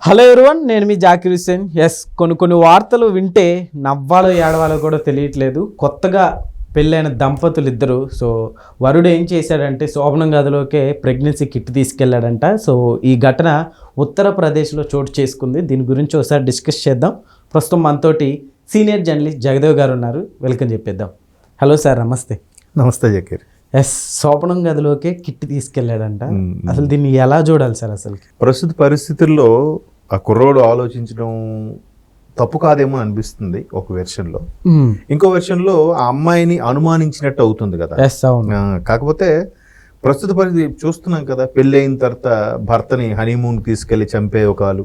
Hello everyone నేను మీ Zakir Hussain. Yes కొన్ని కొన్ని వార్తలు వింటే నవ్వాలో ఏడవాలో కూడా తెలియట్లేదు. కొత్తగా పెళ్ళైన దంపతులు ఇద్దరు సో వరుడు ఏం చేశాడంటే శోభనం గదిలోకే ప్రెగ్నెన్సీ కిట్ తీసుకెళ్ళాడంట. సో ఈ ఘటన ఉత్తరప్రదేశ్లో చోటు చేసుకుంది. దీని గురించి ఒకసారి డిస్కస్ చేద్దాం. ప్రస్తుతం మనతోటి సీనియర్ జర్నలిస్ట్ జగదేవ్ గారు ఉన్నారు. వెల్కమ్ చెప్పేద్దాం. హలో సార్ నమస్తే. నమస్తే జకీర్. ఎస్ శోభనం గదిలోకే కిట్ తీసుకెళ్ళాడంట. అసలు దీన్ని ఎలా చూడాలి సార్ అసలుకి? ప్రస్తుత పరిస్థితుల్లో ఆ కుర్రోడు ఆలోచించడం తప్పు కాదేమో అనిపిస్తుంది ఒక వెర్షన్లో. ఇంకో వెర్షన్లో ఆ అమ్మాయిని అనుమానించినట్టు అవుతుంది కదా. కాకపోతే ప్రస్తుత పరిస్థితి చూస్తున్నాం కదా పెళ్ళి అయిన తర్వాత భర్తని హనీమూన్ తీసుకెళ్ళి చంపే ఒకళ్ళు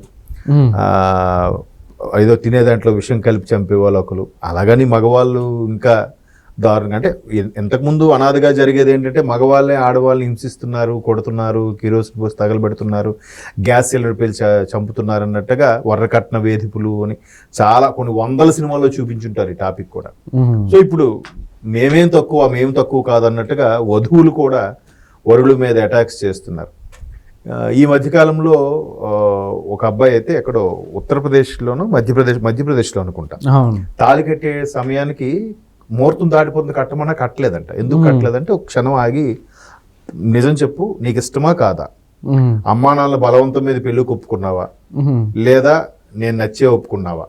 ఏదో తినే దాంట్లో విషం కలిపి చంపే వాళ్ళు ఒకరు అలాగని మగవాళ్ళు ఇంకా దారుణంగా అంటే ఇంతకుముందు అనాథగా జరిగేది ఏంటంటే మగవాళ్ళే ఆడవాళ్ళని హింసిస్తున్నారు కొడుతున్నారు కిరోసిన్ పోసి తగలబెడుతున్నారు గ్యాస్ సిలిండర్ పేల్చి చ- చంపుతున్నారు అన్నట్టుగా వర్రకట్న వేధిపులు అని చాలా కొన్ని వందల సినిమాల్లో చూపించుంటారు ఈ టాపిక్ కూడా. సో ఇప్పుడు మేమేం తక్కువ మేము తక్కువ కాదన్నట్టుగా వధువులు కూడా వరుల మీద అటాక్స్ చేస్తున్నారు. ఈ మధ్యకాలంలో ఒక అబ్బాయి అయితే ఎక్కడో ఉత్తరప్రదేశ్లోనూ మధ్యప్రదేశ్ మధ్యప్రదేశ్లో అనుకుంటా. తాళి కట్టే సమయానికి ముహూర్తం దాటిపోతుంది కట్టమన్నా కట్టలేదంట. ఎందుకు కట్టలేదంటే ఒక క్షణం ఆగి నిజం చెప్పు నీకు ఇష్టమా కాదా? మ్మ్. అమ్మా నాన్న బలవంతం మీద పెళ్ళికి ఒప్పుకున్నావా. లేదా నేను నచ్చే ఒప్పుకున్నావా.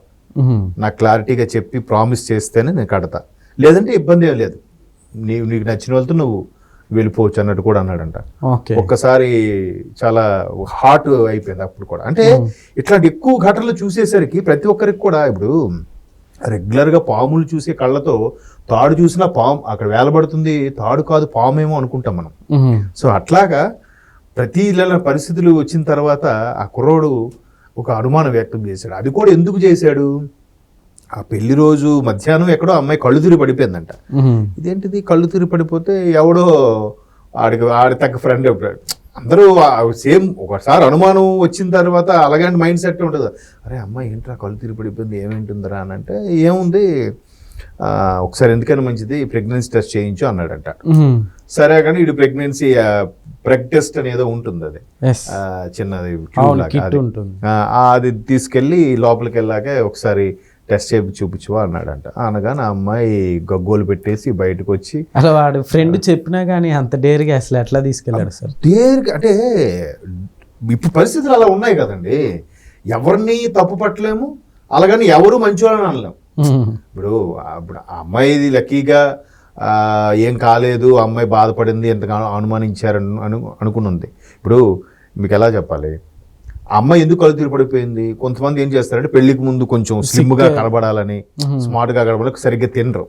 నాకు క్లారిటీగా చెప్పి ప్రామిస్ చేస్తేనే నేను కడతా. లేదంటే ఇబ్బంది ఏం లేదు. నీవు నీకు నచ్చిన వాళ్ళతో నువ్వు వెళ్ళిపోవచ్చు అన్నట్టు కూడా అన్నాడంట. ఒక్కసారి చాలా హాట్ అయిపోయింది అప్పుడు కూడా. అంటే ఇట్లాంటి ఎక్కువ ఘటనలు చూసేసరికి ప్రతి ఒక్కరికి కూడా ఇప్పుడు రెగ్యులర్గా పాములు చూసే కళ్ళతో తాడు చూసినా పాము అక్కడ వేలబడుతుంది. తాడు కాదు పామేమో అనుకుంటాం మనం. సో అట్లాగా ప్రతి ఇళ్ళ పరిస్థితులు వచ్చిన తర్వాత ఆ కుర్రోడు ఒక అనుమానం వ్యక్తం చేశాడు. అది కూడా ఎందుకు చేశాడు? ఆ పెళ్ళి రోజు మధ్యాహ్నం ఎక్కడో అమ్మాయి కళ్ళు తిరిగి పడిపోయిందంట. ఇదేంటిది? కళ్ళు తిరిగి పడిపోతే ఎవడో ఆడికి ఆడి తగ్గ ఫ్రెండ్ అందరూ సేమ్ ఒకసారి అనుమానం వచ్చిన తర్వాత అలాగంటి మైండ్ సెట్ ఉంటుంది. అరే అమ్మాయి ఏంట్రా కళ్ళు తిరిగి పడిపోయింది ఏమేంటుందిరా అని అంటే ఏముంది? ఆ, ఒకసారి ఎందుకైనా మంచిది ప్రెగ్నెన్సీ టెస్ట్ చేయించు అన్నాడంట. సరే కానీ ఇటు ప్రెగ్నెన్సీ ప్రెగ్ టెస్ట్ అని ఏదో ఉంటుంది అది. చిన్నది అది తీసుకెళ్ళి లోపలికి వెళ్ళాక ఒకసారి టెస్ట్ చేసి చూపించువా అన్నాడంట. అనగానే ఆ అమ్మాయి గగ్గోలు పెట్టేసి బయటకు వచ్చి అలా వాడు ఫ్రెండ్ చెప్పినా కానీ అంత డేర్గా అసలు ఎట్లా తీసుకెళ్ళాడు సార్? దేనికి అంటే ఇప్పుడు పరిస్థితులు అలా ఉన్నాయి కదండి. ఎవరిని తప్పు పట్టలేము అలాగని ఎవరు మంచివాళ్ళని అనలేము. ఇప్పుడు ఇప్పుడు ఆ అమ్మాయిది లక్కీగా ఏం కాలేదు అమ్మాయి బాధపడింది ఎంతగానో అనుమానించారు అను అనుకునుంది. ఇప్పుడు మీకు ఎలా చెప్పాలి? ఆ అమ్మాయి ఎందుకు కళ్ళు తిరిగి పడిపోయింది? కొంతమంది ఏం చేస్తారంటే పెళ్ళికి ముందు కొంచెం స్లిమ్గా కనబడాలని స్మార్ట్గా కనబడాలని సరిగ్గా తినరు.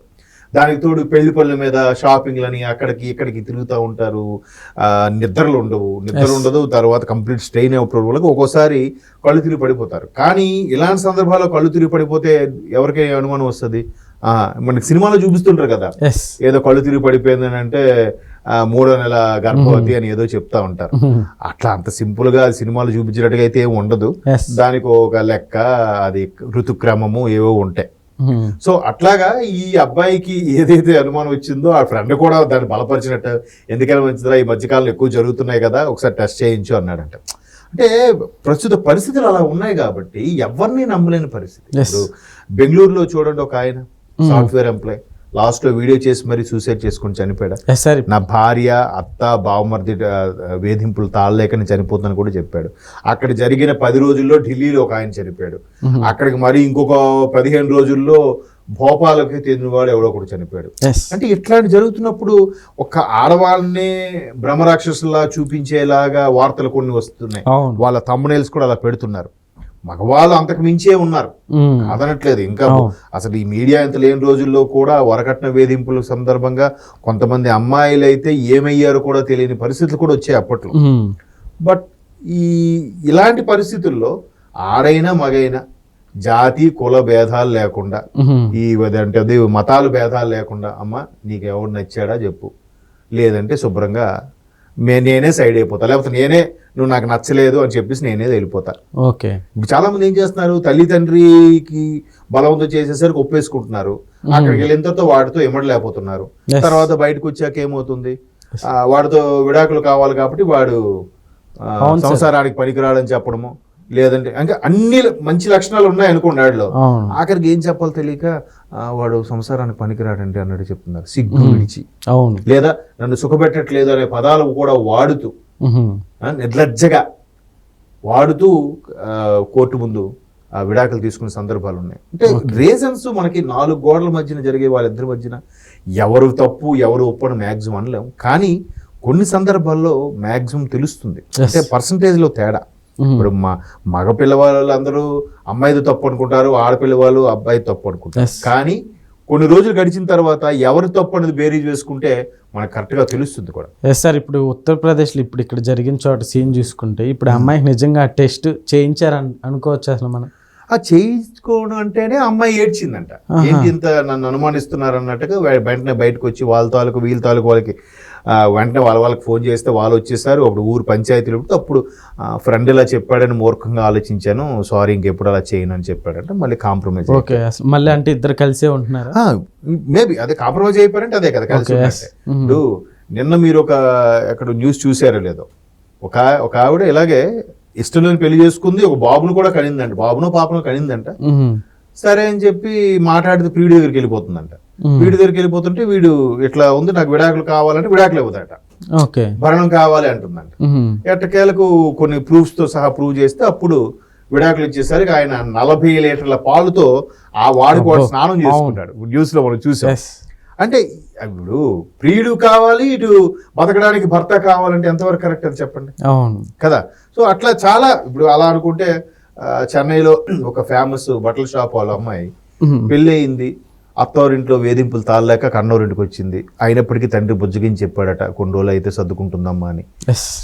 దానికి తోడు పెళ్ళి పనుల మీద షాపింగ్లని అక్కడికి ఇక్కడికి తిరుగుతూ ఉంటారు. ఆ, నిద్రలు ఉండవు. నిద్ర ఉండదు. తర్వాత కంప్లీట్ స్ట్రెయిన్ అయిపోవడం వల్ల ఒక్కోసారి కళ్ళు తిరిగి పడిపోతారు. కానీ ఇలాంటి సందర్భాల్లో కళ్ళు తిరిగి పడిపోతే ఎవరికై అనుమానం వస్తుంది? ఆ, మనకి సినిమాలో చూపిస్తుంటారు కదా. ఏదో కళ్ళు తిరిగి పడిపోయింది అని అంటే మూడో నెల గర్భవతి అని ఏదో చెప్తా ఉంటారు. అట్లా అంత సింపుల్గా సినిమాలు చూపించినట్టుగా అయితే ఏమి ఉండదు. దానికి ఒక లెక్క అది ఋతుక్రమము ఏవో ఉంటాయి. సో అట్లాగా ఈ అబ్బాయికి ఏదైతే అనుమానం వచ్చిందో ఆ ఫ్రెండ్ కూడా దాన్ని బలపరిచినట్టు ఎందుకైనా మంచిదిరా ఈ మధ్యకాలంలో ఎక్కువ జరుగుతున్నాయి కదా ఒకసారి టెస్ట్ చేయించు అన్నాడంట. అంటే ప్రస్తుత పరిస్థితులు అలా ఉన్నాయి కాబట్టి ఎవరిని నమ్మలేని పరిస్థితి. ఇప్పుడు బెంగళూరులో చూడండి ఒక ఆయన సాఫ్ట్వేర్ ఎంప్లాయ్. లాస్ట్లో వీడియో చేసి మరీ సూసైడ్ చేసుకుని చనిపోయాడు? సార్. నా భార్య అత్త బావమర్ది వేధింపులు తాళలేకని చనిపోతుందని కూడా చెప్పాడు. అక్కడ జరిగిన పది రోజుల్లో ఢిల్లీలో ఒక ఆయన చనిపోయాడు. అక్కడికి మరి ఇంకొక పదిహేను రోజుల్లో భోపాలకి చెందినవాడు ఎవడో ఒకడు చనిపోయాడు. అంటే ఇట్లాంటి జరుగుతున్నప్పుడు ఒక ఆడవాళ్ళనే భ్రమరాక్షసులా చూపించేలాగా వార్తలు కొన్ని వస్తున్నాయి. వాళ్ళ తమ్మునేల్స్ కూడా అలా పెడుతున్నారు. మగవాళ్ళు అంతకు మించే ఉన్నారు. కాదనట్లేదు ఇంకా. అసలు ఈ మీడియా ఇంత లేని రోజుల్లో కూడా వరకట్న వేధింపుల సందర్భంగా కొంతమంది అమ్మాయిలు అయితే ఏమయ్యారో కూడా తెలియని పరిస్థితులు కూడా వచ్చాయి అప్పట్లో. బట్ ఈ ఇలాంటి పరిస్థితుల్లో ఆడైనా మగైనా జాతి కుల భేదాలు లేకుండా. ఈ అంటే అది మతాలు భేదాలు లేకుండా అమ్మ నీకు ఎవడు నచ్చాడా చెప్పు లేదంటే శుభ్రంగా నేనే సైడ్ అయిపోతా లేకపోతే నేనే నువ్వు నాకు నచ్చలేదు అని చెప్పేసి నేనే వెళ్ళిపోతా. ఓకే. ఇప్పుడు చాలా మంది ఏం చేస్తున్నారు? తల్లి తండ్రికి బలవంతం చేసేసరికి ఒప్పేసుకుంటున్నారు. అక్కడికి వెళ్ళిన తర్వాత వాడితో ఇమ్మడలేకపోతున్నారు. తర్వాత బయటకు వచ్చాక ఏమవుతుంది? ఆ, వాడితో విడాకులు కావాలి కాబట్టి వాడు. సంసారానికి పనికిరాడని చెప్పడము. లేదంటే ఇంకా అన్ని మంచి లక్షణాలు ఉన్నాయి అనుకోండి ఆడిలో. అవును. ఆఖరికి ఏం చెప్పాలో తెలియక వాడు సంసారానికి పనికిరాడండి అన్నట్టు చెప్తున్నారు. సిగ్గు విడిచి. అవును. లేదా నన్ను సుఖపెట్టట్లేదు అనే పదాలు కూడా వాడుతూ నిర్లజ్జగా వాడుతూ కోర్టు ముందు ఆ, విడాకులు తీసుకునే సందర్భాలు ఉన్నాయి. అంటే రీజన్స్ మనకి నాలుగు గోడల మధ్యన జరిగే వాళ్ళిద్దరి మధ్యన ఎవరు తప్పు ఎవరు ఒప్పని మ్యాక్సిమం అనలేం. కానీ కొన్ని సందర్భాల్లో మ్యాక్సిమం తెలుస్తుంది. అంటే పర్సంటేజ్లో తేడా. ఇప్పుడు మా మగ పిల్లవాళ్ళు అందరూ అమ్మాయిది తప్పు అనుకుంటారు ఆడపిల్ల వాళ్ళు అబ్బాయి తప్పు అనుకుంటారు. కానీ కొన్ని రోజులు గడిచిన తర్వాత ఎవరి తప్పు అనేది బేరీజ్ వేసుకుంటే మనకు కరెక్ట్గా తెలుస్తుంది కూడా. ఎస్ సార్ ఇప్పుడు ఉత్తరప్రదేశ్లో ఇప్పుడు ఇక్కడ జరిగిన చోట సీన్ చూసుకుంటే ఇప్పుడు అమ్మాయికి నిజంగా టెస్ట్ చేయించారని అనుకోవచ్చు అసలు మనం? ఆ చేయించుకోవడం అంటేనే అమ్మాయి ఏడ్చిందంట. ఏంటి ఇంత నన్ను అనుమానిస్తున్నారు అన్నట్టుగా వెంటనే బయటకు వచ్చి వాళ్ళ తాలూకు వీళ్ళ తాలూకు వాళ్ళకి వెంటనే వాళ్ళ వాళ్ళకి ఫోన్ చేస్తే వాళ్ళు వచ్చేసారు. అప్పుడు ఊరు పంచాయతీలు అప్పుడు ఫ్రెండ్ ఇలా చెప్పాడని మూర్ఖంగా ఆలోచించాను. సారీ ఇంకెప్పుడు అలా చేయను అని చెప్పాడంటే. మళ్ళీ కాంప్రమైజ్ ఓకే మళ్ళీ అంటే ఇద్దరు కలిసే ఉంటున్నారా? మేబీ అదే కాంప్రమైజ్ అయిపోయారంటే అదే కదా కలిసి. Mhm. ఇప్పుడు నిన్న మీరు ఒక ఎక్కడ న్యూస్ చూసారో లేదో. ఒక ఒక ఆవిడ ఇలాగే ఇష్టం పెళ్ళి చేసుకుంది ఒక బాబును కూడా కనిందంట. బాబును పాపను కనిందంట. ఉహుం. సరే అని చెప్పి మాట్లాడితే ప్రియుడి దగ్గరికి వెళ్ళిపోతుందంట. వీడి దగ్గరికి వెళ్ళిపోతుంటే వీడు ఇట్లా ఉంది నాకు విడాకులు కావాలంటే విడాకులు ఇవ్వదట. ఓకే. భరణం కావాలి అంటుందంట. ఉహుం. ఎట్టకేలకు కొన్ని proofs తో సహా ప్రూవ్ చేస్తే అప్పుడు విడాకులు ఇచ్చేసరికి ఆయన నలభై లీటర్ల పాలుతో ఆ వాడు అబ్బో. స్నానం చేసుకుంటాడు. న్యూస్లో మనం చూసాం. అంటే ఇప్పుడు ప్రియుడు కావాలి ఇటు బతకడానికి భర్త కావాలంటే ఎంతవరకు కరెక్ట్ అని చెప్పండి? కదా? సో అట్లా చాలా ఇప్పుడు అలా అనుకుంటే చెన్నైలో ఒక ఫేమస్ బట్టల షాప్ వాళ్ళ అమ్మాయి ఉహుం. పెళ్ళి అయింది అత్తవారింట్లో వేధింపులు తాళలేక కన్నోరింటికి వచ్చింది. అయినప్పటికీ తండ్రి బుజ్జగించి చెప్పాడట కొన్ని రోజులు అయితే సర్దుకుంటుందమ్మా అని.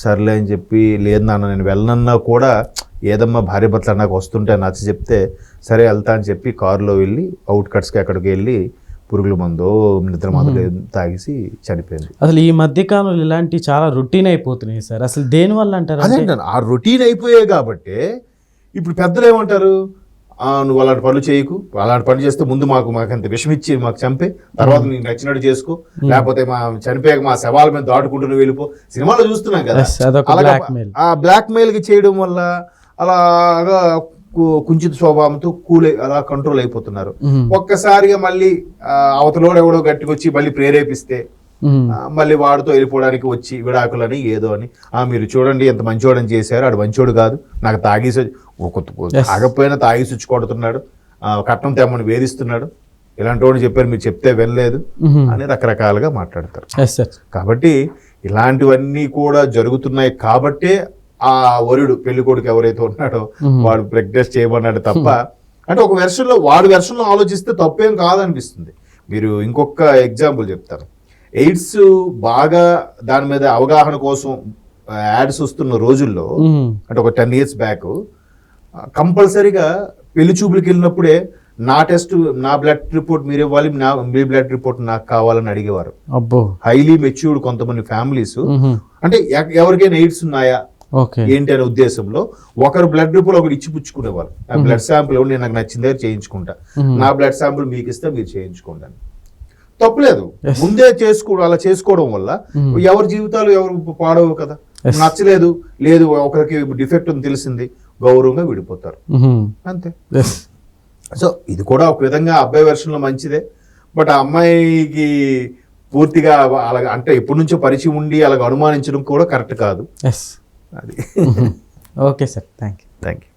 సర్లే అని చెప్పి లేదు నాన్న నేను వెళ్ళనన్నా కూడా ఏదమ్మా భార్య భర్తలు నాకు వస్తుంటే నచ్చ చెప్తే సరే వెళ్తా అని చెప్పి కారులో వెళ్ళి అవుట్ కట్స్కి అక్కడికి వెళ్ళి పురుగుల మందో నిద్ర మందులు తాగేసి చనిపోయింది. అసలు ఈ మధ్య కాలంలో ఇలాంటివి చాలా రొటీన్ అయిపోతున్నాయి సార్. అసలు దేని వల్ల అంటారు ఆ రొటీన్ అయిపోయాయి కాబట్టి ఇప్పుడు పెద్దలు ఏమంటారు? "ఆ, నువ్వు అలాంటి పనులు చేయకు. అలాంటి పనులు చేస్తే ముందు మాకు మాకు అంత విషం ఇచ్చి మాకు చంపే. తర్వాత నీకు నచ్చినట్టు చేసుకో. లేకపోతే మా చనిపోయాక మా శవాల మీద దాటుకుంటూ వెళ్ళిపో. సినిమాలో చూస్తున్నాం కదా. అలాగా. ఆ బ్లాక్ మెయిల్కి చేయడం వల్ల అలాగా కుంచిత స్వభావంతో కూలే అలా కంట్రోల్ అయిపోతున్నారు. ఒక్కసారిగా మళ్ళీ ఆ, అవతలోడు ఎవడో గట్టికి వచ్చి మళ్ళీ ప్రేరేపిస్తే మళ్ళీ వాడితో వెళ్ళిపోవడానికి వచ్చి విడాకులని ఏదో అని ఆ మీరు చూడండి ఎంత మంచోడని చేశారు ఆడు మంచోడు కాదు నాకు తాగేసి. తాగకపోయినా తాగేసి వచ్చి కొడుతున్నాడు కట్నం తెమ్మని వేధిస్తున్నాడు ఇలాంటి వాడు చెప్పారు మీరు చెప్తే వినలేదు. అని రకరకాలుగా మాట్లాడతారు కాబట్టి ఇలాంటివన్నీ కూడా జరుగుతున్నాయి కాబట్టే ఆ వరుడు పెళ్ళి కొడుకు ఎవరైతే ఉన్నాడో. వాడు ప్రెగ్నెస్ చేయమన్నాడు తప్ప అంటే ఒక వెర్షన్లో వాడు వెర్షన్లో ఆలోచిస్తే తప్పేం కాదనిపిస్తుంది మీరు ఇంకొక ఎగ్జాంపుల్ చెప్తాను ఎయిడ్స్ బాగా దాని మీద అవగాహన కోసం యాడ్స్ వస్తున్న రోజుల్లో. అంటే ఒక టెన్ ఇయర్స్ బ్యాక్ కంపల్సరీగా పెళ్ళి చూపులకు వెళ్ళినప్పుడే నా టెస్ట్ నా బ్లడ్ రిపోర్ట్ మీరు ఇవ్వాలి నా మీ బ్లడ్ రిపోర్ట్ నాకు కావాలని అడిగేవారు. అబ్బో. హైలీ మెచ్యూర్డ్ కొంతమంది ఫ్యామిలీస్. అంటే ఎవరికైనా ఎయిడ్స్ ఉన్నాయా? ఏంటి అనే ఉద్దేశంలో ఒకరు బ్లడ్ రిపోర్ట్ ఒకరు ఇచ్చి పుచ్చుకునేవారు. బ్లడ్ శాంపుల్ నేను నాకు నచ్చిందే చేయించుకుంటా. నా బ్లడ్ శాంపుల్ మీకు ఇస్తే మీరు చేయించుకోండి తప్పులేదు. ముందే చేసుకోవడం అలా చేసుకోవడం వల్ల Mhm. ఎవరి జీవితాలు ఎవరు పాడవు కదా. నచ్చలేదు. లేదు ఒకరికి డిఫెక్ట్ అని తెలిసింది. గౌరవంగా విడిపోతారు. ఉహుం. అంతే. సో ఇది కూడా ఒక విధంగా అబ్బాయి వెర్షన్లో మంచిదే. బట్ ఆ అమ్మాయికి పూర్తిగా అలాగ అంటే ఎప్పటి నుంచో పరిచయం ఉండి అలాగ అనుమానించడం కూడా కరెక్ట్ కాదు. అది. Okay sir thank you thank you